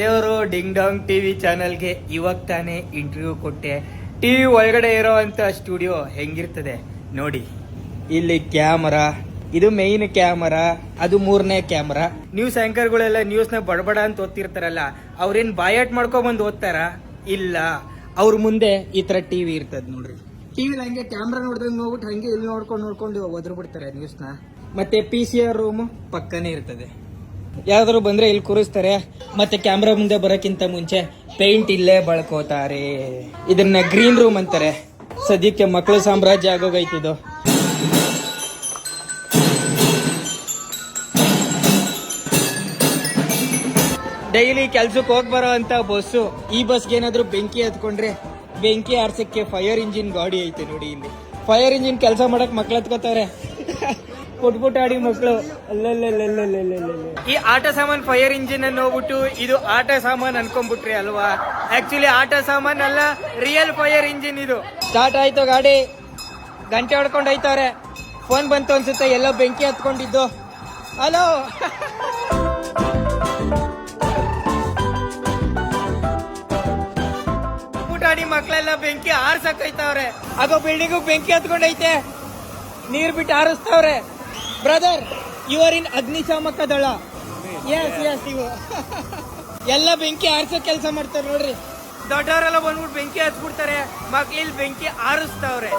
ದೇವರು ಡಿಂಗ್ ಡಾಂಗ್ ಟಿವಿ ಚಾನಲ್ಗೆ ಇವಾಗ ತಾನೇ ಇಂಟರ್ವ್ಯೂ ಕೊಟ್ಟೆ. ಟಿವಿ ಒಳಗಡೆ ಇರೋವಂಥ ಸ್ಟುಡಿಯೋ ಹೆಂಗಿರ್ತದೆ? ನೋಡಿ. ಇಲ್ಲಿ ಕ್ಯಾಮರಾ, ಇದು ಮೇಯ್ನ್ ಕ್ಯಾಮರಾ, ಅದು ಮೂರನೇ ಕ್ಯಾಮರಾ. ನ್ಯೂಸ್ ಆಂಕರ್ಗಳೆಲ್ಲ ನ್ಯೂಸ್ನ ಬಡಬಡ ಅಂತ ಓದ್ತಿರ್ತಾರಲ್ಲ, ಅವ್ರೇನ್ ಬಾಯಾಟ್ ಮಾಡ್ಕೊಂಡ್ ಬಂದು ಓದ್ತಾರ? ಇಲ್ಲ. ಅವ್ರ ಮುಂದೆ ಈ ತರ ಟಿವಿ ಇರ್ತದೆ ನೋಡ್ರಿ. ಟಿವಿ ಹಂಗೆ ಕ್ಯಾಮ್ರಾ ನೋಡಿದ್ರೆ ನೋಡ್ಬಿಟ್ಟು ಹಂಗೆ ಇಲ್ಲಿ ನೋಡ್ಕೊಂಡು ನೋಡ್ಕೊಂಡು ಒದ್ರು ಬಿಡ್ತಾರೆ ನ್ಯೂಸ್ನ ಮತ್ತೆ ಪಿ ಸಿ ಆರ್ ರೂಮ್ ಪಕ್ಕನೇ ಇರ್ತದೆ. ಯಾವ್ದಾದ್ರು ಬಂದ್ರೆ ಇಲ್ಲಿ ಕೂರಿಸ್ತಾರೆ. ಮತ್ತೆ ಕ್ಯಾಮ್ರಾ ಮುಂದೆ ಬರೋಕ್ಕಿಂತ ಮುಂಚೆ ಪೇಂಟ್ ಇಲ್ಲೇ ಬಳ್ಕೋತಾರೆ. ಇದನ್ನ ಗ್ರೀನ್ ರೂಮ್ ಅಂತಾರೆ. ಸದ್ಯಕ್ಕೆ ಮಕ್ಕಳು ಸಾಮ್ರಾಜ್ಯ ಆಗೋಗೈತಿದು ಡೈಲಿ ಕೆಲ್ಸಕ್ಕೆ ಹೋಗಿ ಬರೋ ಅಂತ ಬಸ್ಸು ಈ ಬಸ್ಗೆ ಏನಾದರೂ ಬೆಂಕಿ ಹತ್ಕೊಂಡ್ರೆ ಬೆಂಕಿ ಆರ್ಸಕ್ಕೆ ಫೈರ್ ಇಂಜಿನ್ ಗಾಡಿ ಐತೆ ನೋಡಿ ಇಲ್ಲಿ. ಫೈರ್ ಇಂಜಿನ್ ಕೆಲಸ ಮಾಡಕ್ ಮಕ್ಳು ಹತ್ಕೋತಾರೆ. ಪುಟ್ಪುಟ್ ಆಡಿ ಮಕ್ಕಳು ಈ ಆಟ ಸಾಮಾನ್ ಫೈರ್ ಇಂಜಿನ್ ಅನ್ನು ಹೋಗ್ಬಿಟ್ಟು ಇದು ಆಟ ಸಾಮಾನ್ ಅನ್ಕೊಂಡ್ಬಿಟ್ರಿ ಅಲ್ವಾ? ಆಕ್ಚುಲಿ ಆಟ ಸಾಮಾನ್ ಅಲ್ಲ ರಿಯಲ್ ಫೈರ್ ಇಂಜಿನ್ ಇದು. ಸ್ಟಾರ್ಟ್ ಆಯ್ತು ಗಾಡಿ. ಗಂಟೆ ಹೊಡ್ಕೊಂಡು ಹೋಯ್ತವ್ರೆ. ಫೋನ್ ಬಂತು ಅನ್ಸುತ್ತೆ, ಎಲ್ಲೋ ಬೆಂಕಿ ಹತ್ಕೊಂಡಿದ್ದು. ಹಲೋ ಪುಟಾಣಿ ಮಕ್ಕಳೆಲ್ಲ ಬೆಂಕಿ ಆರ್ಸಕ್ಕೈತವ್ರೆ ಆಗೋ ಬಿಲ್ಡಿಂಗ್ ಬೆಂಕಿ ಹತ್ಕೊಂಡೈತೆ. ನೀರ್ ಬಿಟ್ಟು ಆರಿಸ್ತವ್ರೆ. ಬ್ರದರ್ ಯು ಆರ್ ಇನ್ ಅಗ್ನಿಶಾಮಕ ದಳ ಎಸ್ ಎಸ್ ಇವು ಎಲ್ಲ ಬೆಂಕಿ ಆರಿಸೋ ಕೆಲಸ ಮಾಡ್ತಾರೆ ನೋಡ್ರಿ. ದೊಡ್ಡವರೆಲ್ಲ ಬಂದ್ಬಿಟ್ಟು ಬೆಂಕಿ ಹಚ್ಬಿಡ್ತಾರೆ ಇಲ್ಲಿ ಬೆಂಕಿ ಆರಿಸ್ತಾವ್ರೆ.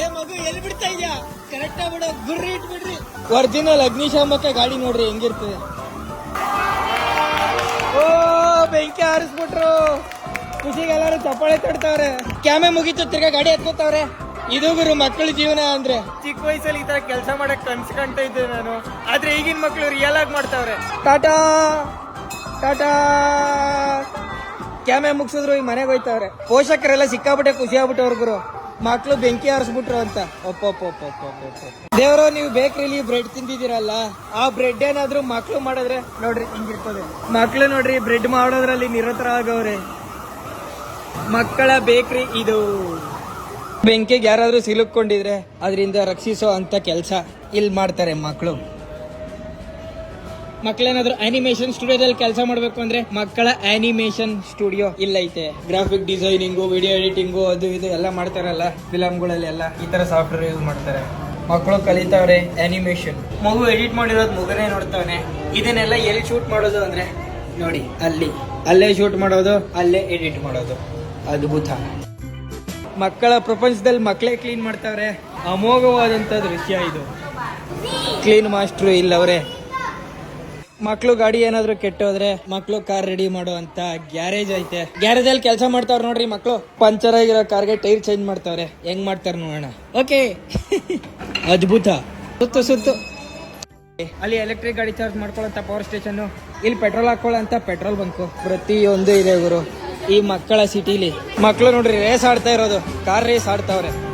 ಏ ಮಗು ಎಲ್ಲಿ ಬಿಡ್ತಾ ಇದ್ಯಾ? ಕರೆಕ್ಟ್ ಬಿಡೋ ಗುರ್ರಿ ಇಟ್ಬಿಡ್ರಿ. ಒರಿಜಿನಲ್ ಅಗ್ನಿಶಾಮಕ ಗಾಡಿ ನೋಡ್ರಿ ಹೆಂಗಿರ್ತದೆ. ಓ ಬೆಂಕಿ ಆರಿಸ್ಬಿಟ್ರು. ಖುಷಿಗೆ ಎಲ್ಲರೂ ಚಪ್ಪಾಳೆ ತಡ್ತಾವ್ರೆ ಕ್ಯಾಮೆ ಮುಗಿತು ತಿರ್ಗಾ ಗಾಡಿ ಹತ್ಕೋತಾವ್ರೆ ಇದು ಗುರು ಮಕ್ಕಳ ಜೀವನ ಅಂದ್ರೆ. ಚಿಕ್ಕ ವಯಸ್ಸಲ್ಲಿ ಈ ತರ ಕೆಲಸ ಮಾಡಕ್ ಕನ್ಸು ಕಾಣ್ತಾ ಇದ್ದೆ ನಾನು. ಆದ್ರೆ ಈಗಿನ ಮಕ್ಕಳು ರಿಯಲ್ ಆಗಿ ಮಾಡ್ತಾವ್ರೆ. ಟಾಟಾ! ಟಾಟಾ! ಕ್ಯಾಮೆ ಮುಗಿಸಿದ್ರು ಈಗ ಮನೆಗೆ ಹೋಯ್ತಾವ್ರೆ. ಪೋಷಕರೆಲ್ಲ ಸಿಕ್ಕಾಬಿಟ್ಟೆ ಖುಷಿ ಆಗ್ಬಿಟ್ಟವ್ರು ಗುರು. ಮಕ್ಕಳು ಬೆಂಕಿ ಆರಿಸ್ಬಿಟ್ರು ಅಂತ. ದೇವರು ನೀವು ಬೇಕ್ರಿಲಿ ಬ್ರೆಡ್ ತಿಂದಿದ್ದೀರಲ್ಲ. ಆ ಬ್ರೆಡ್ ಏನಾದ್ರೂ ಮಕ್ಕಳು ಮಾಡಿದ್ರೆ ನೋಡ್ರಿ ಹಿಂಗಿರ್ತದೆ. ಮಕ್ಕಳು ನೋಡ್ರಿ ಬ್ರೆಡ್ ಮಾಡೋದ್ರಲ್ಲಿ ನಿರತರ ಆಗವ್ರೆ ಮಕ್ಕಳ ಬೇಕ್ರಿ ಇದು. ಬೆಂಕಿಗೆ ಯಾರಾದ್ರೂ ಸಿಲುಕೊಂಡಿದ್ರೆ ಅದರಿಂದ ರಕ್ಷಿಸೋ ಅಂತ ಕೆಲಸ ಇಲ್ಲಿ ಮಾಡ್ತಾರೆ ಮಕ್ಕಳು ಮಕ್ಕಳೇನಾದ್ರು ಅನಿಮೇಷನ್ ಸ್ಟುಡಿಯೋದಲ್ಲಿ ಕೆಲಸ ಮಾಡಬೇಕು ಅಂದ್ರೆ ಮಕ್ಕಳ ಅನಿಮೇಷನ್ ಸ್ಟುಡಿಯೋ ಇಲ್ಲೈತೆ. ಗ್ರಾಫಿಕ್ ಡಿಸೈನಿಂಗು ವಿಡಿಯೋ ಎಡಿಟಿಂಗು ಅದು ಇದು ಎಲ್ಲ ಮಾಡ್ತಾರಲ್ಲ ಫಿಲಮ್ಗಳಲ್ಲಿ ಎಲ್ಲ ಈ ತರ ಸಾಫ್ಟ್ವೇರ್ ಯೂಸ್ ಮಾಡ್ತಾರೆ. ಮಕ್ಕಳು ಕಲಿತಾವ್ರೆ ಅನಿಮೇಷನ್ ಮಗು ಎಡಿಟ್ ಮಾಡಿರೋದು ಮಗುನೇ ನೋಡ್ತಾವನೆ. ಇದನ್ನೆಲ್ಲ ಎಲ್ಲಿ ಶೂಟ್ ಮಾಡೋದು ಅಂದ್ರೆ ನೋಡಿ, ಅಲ್ಲಿ. ಅಲ್ಲೇ ಶೂಟ್ ಮಾಡೋದು, ಅಲ್ಲೇ ಎಡಿಟ್ ಮಾಡೋದು. ಅದ್ಭುತ. ಮಕ್ಕಳ ಪ್ರಪಂಚದಲ್ಲಿ ಮಕ್ಕಳೇ ಕ್ಲೀನ್ ಮಾಡ್ತಾವ್ರೆ? ಅಮೋಘವಾದಂತ ದೃಶ್ಯ ಇದು. ಕ್ಲೀನ್ ಮಾಸ್ಟ್ರು ಇಲ್ಲವ್ರೆ. ಮಕ್ಳು ಗಾಡಿ ಏನಾದ್ರು ಕೆಟ್ಟೋದ್ರೆ ಮಕ್ಳು ಕಾರ್ ರೆಡಿ ಮಾಡುವಂತ ಗ್ಯಾರೇಜ್ ಐತೆ. ಗ್ಯಾರೇಜ್ ಅಲ್ಲಿ ಕೆಲಸ ಮಾಡ್ತಾವ್ರ ನೋಡ್ರಿ ಮಕ್ಳು. ಪಂಚರ್ ಆಗಿರೋ ಕಾರ್ಗೆ ಟೈರ್ ಚೇಂಜ್ ಮಾಡ್ತಾವ್ರೆ. ಹೆಂಗ್ ಮಾಡ್ತಾರ ನೋಡೋಣ. ಓಕೆ ಅದ್ಭುತ. ಸುತ್ತು ಸುತ್ತು. ಅಲ್ಲಿ ಎಲೆಕ್ಟ್ರಿಕ್ ಗಾಡಿ ಚಾರ್ಜ್ ಮಾಡ್ಕೊಳ್ಳೋಂತ ಪವರ್ ಸ್ಟೇಷನ್ ಇಲ್ಲಿ ಪೆಟ್ರೋಲ್ ಹಾಕೊಳ್ಳೋ ಪೆಟ್ರೋಲ್ ಬಂಕು. ಪ್ರತಿಯೊಂದು ಇದೆ ಗುರು. ಈ ಮಕ್ಕಳ ಸಿಟಿಲಿ. ಮಕ್ಕಳು ನೋಡ್ರಿ ರೇಸ್ ಆಡ್ತಾ ಇರೋದು. Car race ಆಡ್ತಾವ್ರೆ.